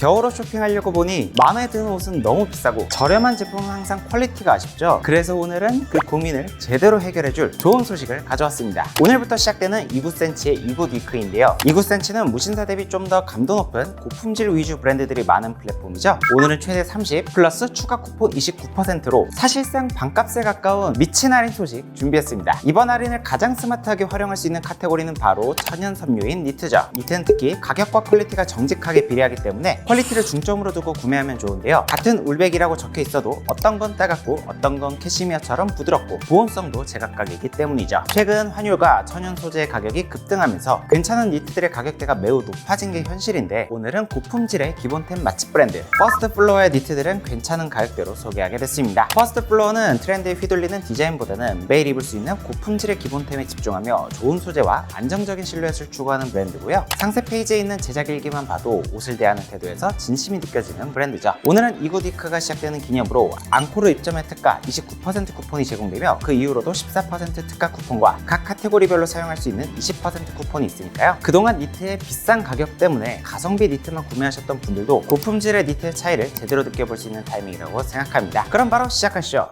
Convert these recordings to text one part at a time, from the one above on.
겨울옷 쇼핑하려고 보니 마음에 드는 옷은 너무 비싸고 저렴한 제품은 항상 퀄리티가 아쉽죠. 그래서 오늘은 그 고민을 제대로 해결해줄 좋은 소식을 가져왔습니다. 오늘부터 시작되는 2구센치의 2구 위크인데요. 2구센치는 무신사 대비 좀 더 감도 높은 고품질 위주 브랜드들이 많은 플랫폼이죠. 오늘은 최대 30 플러스 추가 쿠폰 29%로 사실상 반값에 가까운 미친 할인 소식 준비했습니다. 이번 할인을 가장 스마트하게 활용할 수 있는 카테고리는 바로 천연 섬유인 니트죠. 니트는 특히 가격과 퀄리티가 정직하게 비례하기 때문에 퀄리티를 중점으로 두고 구매하면 좋은데요. 같은 울백이라고 적혀 있어도 어떤 건 따갑고 어떤 건 캐시미어처럼 부드럽고 보온성도 제각각이기 때문이죠. 최근 환율과 천연 소재의 가격이 급등하면서 괜찮은 니트들의 가격대가 매우 높아진 게 현실인데 오늘은 고품질의 기본템 맛집 브랜드 퍼스트 플로어의 니트들은 괜찮은 가격대로 소개하게 됐습니다. 퍼스트 플로어는 트렌드에 휘둘리는 디자인보다는 매일 입을 수 있는 고품질의 기본템에 집중하며 좋은 소재와 안정적인 실루엣을 추구하는 브랜드고요. 상세 페이지에 있는 제작 일기만 봐도 옷을 대하는 태도에서 진심이 느껴지는 브랜드죠. 오늘은 이고디크가 시작되는 기념으로 앙코르 입점의 특가 29% 쿠폰이 제공되며 그 이후로도 14% 특가 쿠폰과 각 카테고리별로 사용할 수 있는 20% 쿠폰이 있으니까요. 그동안 니트의 비싼 가격 때문에 가성비 니트만 구매하셨던 분들도 고품질의 니트의 차이를 제대로 느껴볼 수 있는 타이밍이라고 생각합니다. 그럼 바로 시작하시죠.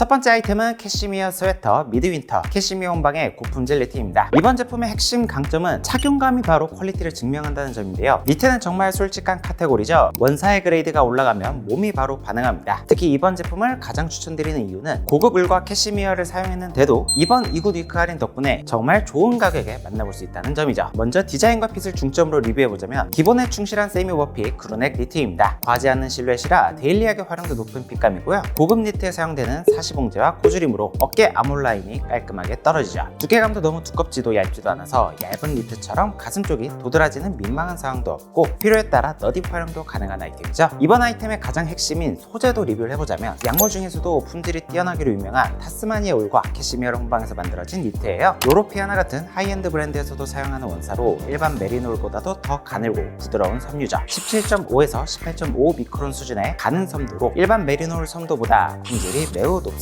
첫 번째 아이템은 캐시미어 스웨터 미드윈터 캐시미어 혼방의 고품질 니트입니다. 이번 제품의 핵심 강점은 착용감이 바로 퀄리티를 증명한다는 점인데요. 니트는 정말 솔직한 카테고리죠. 원사의 그레이드가 올라가면 몸이 바로 반응합니다. 특히 이번 제품을 가장 추천드리는 이유는 고급 울과 캐시미어를 사용했는데도 이번 이굿 위크 할인 덕분에 정말 좋은 가격에 만나볼 수 있다는 점이죠. 먼저 디자인과 핏을 중점으로 리뷰해보자면 기본에 충실한 세미 워핏 그루넥 니트입니다. 과하지 않는 실루엣이라 데일리하게 활용도 높은 핏감이고요. 고급 니트에 사용되는 사 시봉제와 고주림으로 어깨 아몰 라인이 깔끔하게 떨어지죠. 두께감도 너무 두껍지도 얇지도 않아서 얇은 니트처럼 가슴 쪽이 도드라지는 민망한 상황도 없고 필요에 따라 너딥 활용도 가능한 아이템이죠. 이번 아이템의 가장 핵심인 소재도 리뷰를 해보자면 양모 중에서도 품질이 뛰어나기로 유명한 타스마니아 울과 캐시미어 홍방에서 만들어진 니트예요. 요로피아나 같은 하이엔드 브랜드에서도 사용하는 원사로 일반 메리놀보다도 더 가늘고 부드러운 섬유죠. 17.5에서 18.5 미크론 수준의 가는 섬도로 일반 메리놀 섬도보다 품질이 매우 높습니다.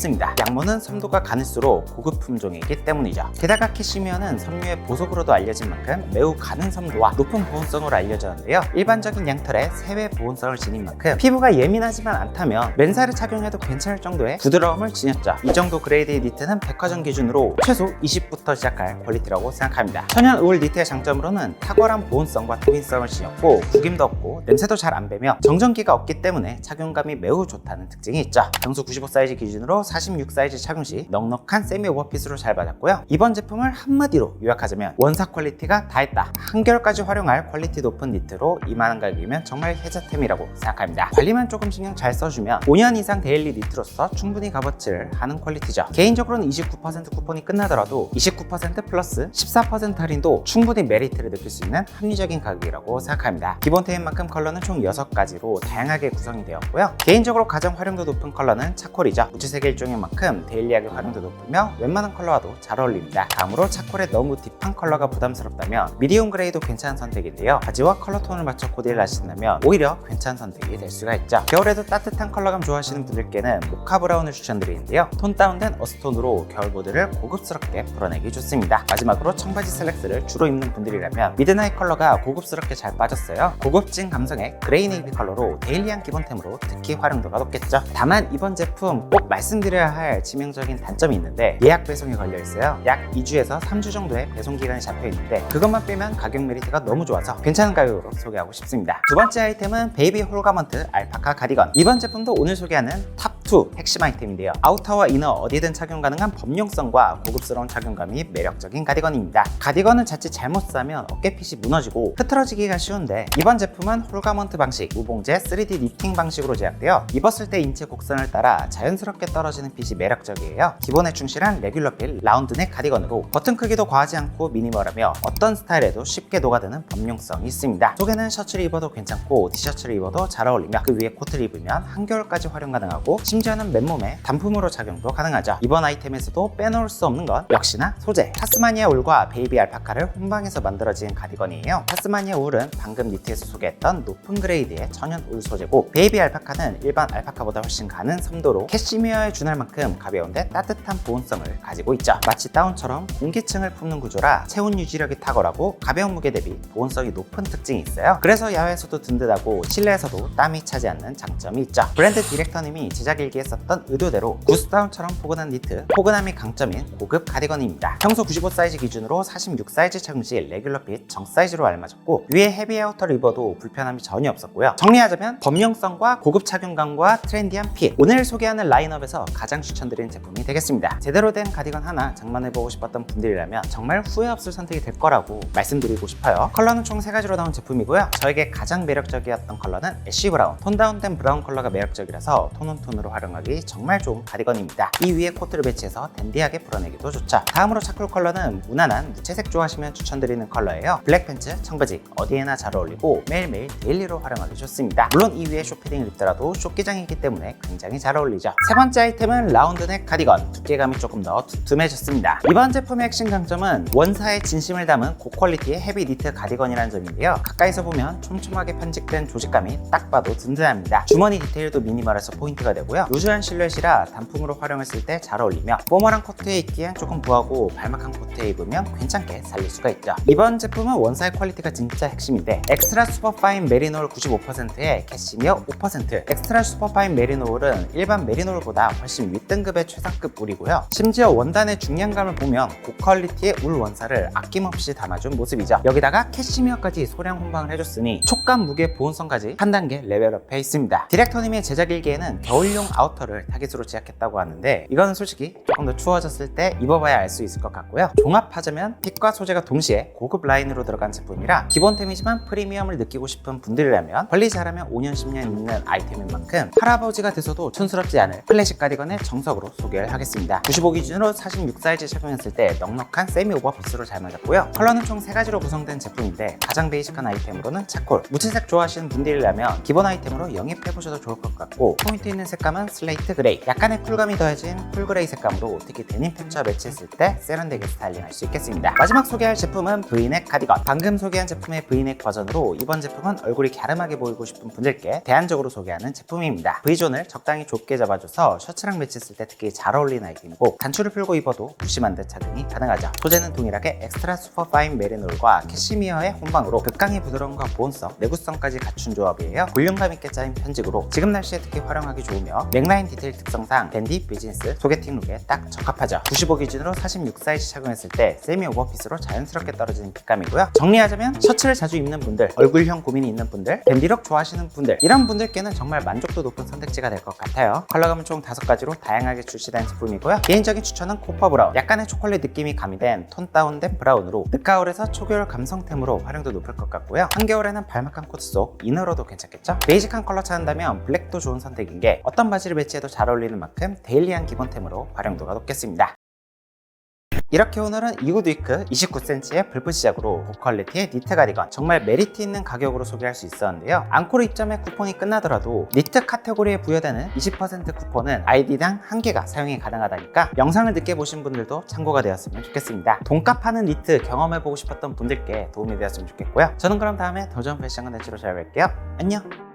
양모는 섬도가 가늘수록 고급 품종이기 때문이죠. 게다가 캐시미어는 섬유의 보석으로도 알려진 만큼 매우 가는 섬도와 높은 보온성으로 알려졌는데요. 일반적인 양털에 세배 보온성을 지닌 만큼 피부가 예민하지만 않다면 맨살을 착용해도 괜찮을 정도의 부드러움을 지녔죠. 이 정도 그레이드의 니트는 백화점 기준으로 최소 20부터 시작할 퀄리티라고 생각합니다. 천연 울 니트의 장점으로는 탁월한 보온성과 통인성을 지녔고 구김도 없고 냄새도 잘 안 배며 정전기가 없기 때문에 착용감이 매우 좋다는 특징이 있죠. 정수 95 사이즈 기준으로 46 사이즈 착용 시 넉넉한 세미 오버핏으로 잘 받았고요. 이번 제품을 한마디로 요약하자면 원사 퀄리티가 다 했다. 한결까지 활용할 퀄리티 높은 니트로 이만한 가격이면 정말 혜자템이라고 생각합니다. 관리만 조금 신경 잘 써주면 5년 이상 데일리 니트로서 충분히 값어치를 하는 퀄리티죠. 개인적으로는 29% 쿠폰이 끝나더라도 29% 플러스 14% 할인도 충분히 메리트를 느낄 수 있는 합리적인 가격이라고 생각합니다. 기본템인 만큼 컬러는 총 6가지로 다양하게 구성이 되었고요. 개인적으로 가장 활용도 높은 컬러는 차콜이죠. 무지색 일 종인 만큼 데일리하게 활용도 높으며 웬만한 컬러와도 잘 어울립니다. 다음으로 차콜의 너무 딥한 컬러가 부담스럽다면 미디움 그레이도 괜찮은 선택인데요. 바지와 컬러 톤을 맞춰 코디를 하신다면 오히려 괜찮은 선택이 될 수가 있죠. 겨울에도 따뜻한 컬러감 좋아하시는 분들께는 모카 브라운을 추천드리는데요. 톤 다운된 어스톤으로 겨울 보드를 고급스럽게 풀어내기 좋습니다. 마지막으로 청바지 슬랙스를 주로 입는 분들이라면 미드나잇 컬러가 고급스럽게 잘 빠졌어요. 고급진 감성의 그레이 네이비 컬러로 데일리한 기본템으로 특히 활용도가 높겠죠. 다만 이번 제품 꼭 말씀 드려야 할 치명적인 단점이 있는데 예약 배송이 걸려 있어요. 약 2주에서 3주 정도의 배송 기간이 잡혀 있는데 그것만 빼면 가격 메리트가 너무 좋아서 괜찮은 가격으로 소개하고 싶습니다. 두 번째 아이템은 베이비 홀가먼트 알파카 가디건. 이번 제품도 오늘 소개하는 탑 2 핵심 아이템인데요. 아우터와 이너 어디든 착용 가능한 범용성과 고급스러운 착용감이 매력적인 가디건입니다. 가디건은 자칫 잘못 싸면 어깨핏이 무너지고 흐트러지기가 쉬운데 이번 제품은 홀가먼트 방식, 우봉제 3D 니팅 방식으로 제작되어 입었을 때 인체 곡선을 따라 자연스럽게 떨어지는 핏이 매력적이에요. 기본에 충실한 레귤러 필 라운드넥 가디건으로 버튼 크기도 과하지 않고 미니멀하며 어떤 스타일에도 쉽게 녹아드는 범용성이 있습니다. 속에는 셔츠를 입어도 괜찮고 티셔츠를 입어도 잘 어울리며 그 위에 코트를 입으면 한겨울까지 활용 가능하고 심지어 심지어는 맨몸에 단품으로 착용도 가능하죠. 이번 아이템에서도 빼놓을 수 없는 건 역시나 소재. 타스마니아 울과 베이비 알파카를 혼방해서 만들어진 가디건이에요. 타스마니아 울은 방금 니트에서 소개했던 높은 그레이드의 천연 울 소재고 베이비 알파카는 일반 알파카보다 훨씬 가는 섬도로 캐시미어에 준할 만큼 가벼운데 따뜻한 보온성을 가지고 있죠. 마치 다운처럼 공기층을 품는 구조라 체온 유지력이 탁월하고 가벼운 무게 대비 보온성이 높은 특징이 있어요. 그래서 야외에서도 든든하고 실내에서도 땀이 차지 않는 장점이 있죠. 브랜드 디렉터님이 제작 일 썼던 의도대로 구스다운처럼 포근한 니트, 포근함이 강점인 고급 가디건입니다. 평소 95 사이즈 기준으로 46 사이즈 착용 시 레귤러 핏 정 사이즈로 알맞았고 위에 헤비 아우터를 입어도 불편함이 전혀 없었고요. 정리하자면 범용성과 고급 착용감과 트렌디한 핏 오늘 소개하는 라인업에서 가장 추천드리는 제품이 되겠습니다. 제대로 된 가디건 하나 장만해보고 싶었던 분들이라면 정말 후회 없을 선택이 될 거라고 말씀드리고 싶어요. 컬러는 총세 가지로 나온 제품이고요. 저에게 가장 매력적이었던 컬러는 애쉬 브라운. 톤 다운된 브라운 컬러가 매력적이라서 톤온톤으로 하기 정말 좋은 가디건입니다. 이 위에 코트를 배치해서 댄디하게 풀어내기도 좋죠. 다음으로 차콜 컬러는 무난한 무채색 좋아하시면 추천드리는 컬러예요. 블랙 팬츠, 청바지 어디에나 잘 어울리고 매일매일 데일리로 활용하기 좋습니다. 물론 이 위에 쇼패딩을 입더라도 쇼기장이기 때문에 굉장히 잘 어울리죠. 세 번째 아이템은 라운드넥 가디건. 두께감이 조금 더 두툼해졌습니다. 이번 제품의 핵심 강점은 원사의 진심을 담은 고퀄리티의 헤비 니트 가디건이라는 점인데요. 가까이서 보면 촘촘하게 편직된 조직감이 딱 봐도 든든합니다. 주머니 디테일도 미니멀해서 포인트가 되고요. 루즈한 실루엣이라 단품으로 활용했을 때 잘 어울리며 포멀한 코트에 입기엔 조금 부하고 발막한 코트에 입으면 괜찮게 살릴 수가 있죠. 이번 제품은 원사의 퀄리티가 진짜 핵심인데 엑스트라 슈퍼파인 메리노울 95%에 캐시미어 5% 엑스트라 슈퍼파인 메리노울은 일반 메리노울보다 훨씬 윗등급의 최상급 울이고요. 심지어 원단의 중량감을 보면 고퀄리티의 울 원사를 아낌없이 담아준 모습이죠. 여기다가 캐시미어까지 소량 혼방을 해줬으니 촉감, 무게, 보온성까지 한 단계 레벨업해 있습니다. 디렉터님의 제작 일기에는 겨울용 아우터를 타깃으로 제작했다고 하는데 이거는 솔직히 조금 더 추워졌을 때 입어봐야 알 수 있을 것 같고요. 종합하자면 핏과 소재가 동시에 고급 라인으로 들어간 제품이라 기본템이지만 프리미엄을 느끼고 싶은 분들이라면 관리 잘하면 5년 10년 있는 아이템인 만큼 할아버지가 돼서도 촌스럽지 않을 클래식 가디건을 정석으로 소개를 하겠습니다. 95 기준으로 46 사이즈 착용했을 때 넉넉한 세미 오버핏으로 잘 맞았고요. 컬러는 총 3가지로 구성된 제품인데 가장 베이직한 아이템으로는 차콜 무채색 좋아하시는 분들이라면 기본 아이템으로 영입해보셔도 좋을 것 같고 포인트 있는 색감은 슬레이트 그레이 약간의 쿨감이 더해진 쿨그레이 색감으로 특히 데님 팬츠와 매치했을 때 세련되게 스타일링할 수 있겠습니다. 마지막 소개할 제품은 브이넥 가디건 방금 소개한 제품의 브이넥 버전으로 이번 제품은 얼굴이 갸름하게 보이고 싶은 분들께 대안적으로 소개하는 제품입니다. V존을 적당히 좁게 잡아줘서 셔츠랑 매치했을 때 특히 잘 어울리는 아이템이고 단추를 풀고 입어도 무심한 듯 착용이 가능하죠. 소재는 동일하게 엑스트라 슈퍼파인 메리놀과 캐시미어의 혼방으로 극강의 부드러움과 보온성, 내구성까지 갖춘 조합이에요. 볼륨감 있게 짜인 편직으로 지금 날씨에 특히 활용하기 좋으며 맥라인 디테일 특성상 댄디 비즈니스 소개팅 룩에 딱 적합하죠. 95 기준으로 46 사이즈 착용했을 때 세미 오버핏으로 자연스럽게 떨어지는 핏감이고요. 정리하자면 셔츠를 자주 입는 분들, 얼굴형 고민이 있는 분들, 댄디룩 좋아하시는 분들 이런 분들께는 정말 만족도 높은 선택지가 될 것 같아요. 컬러감은 총 5가지로 다양하게 출시된 제품이고요. 개인적인 추천은 코파 브라운, 약간의 초콜릿 느낌이 가미된 톤 다운된 브라운으로 늦가을에서 초겨울 감성템으로 활용도 높을 것 같고요. 한겨울에는 발막한 코트 속 이너로도 괜찮겠죠? 베이직한 컬러 찾는다면 블랙도 좋은 선택인 게 어떤 바 지를 매치해도 잘 어울리는 만큼 데일리한 기본템으로 활용도가 높겠습니다. 이렇게 오늘은 이굿 위크 29cm의 불프 시작으로 고퀄리티의 니트 가디건 정말 메리트 있는 가격으로 소개할 수 있었는데요. 앙코르 입점의 쿠폰이 끝나더라도 니트 카테고리에 부여되는 20% 쿠폰은 아이디당 한 개가 사용이 가능하다니까 영상을 늦게 보신 분들도 참고가 되었으면 좋겠습니다. 돈값 하는 니트 경험해보고 싶었던 분들께 도움이 되었으면 좋겠고요. 저는 그럼 다음에 더 좋은 패션 컨텐츠로 찾아뵐게요. 안녕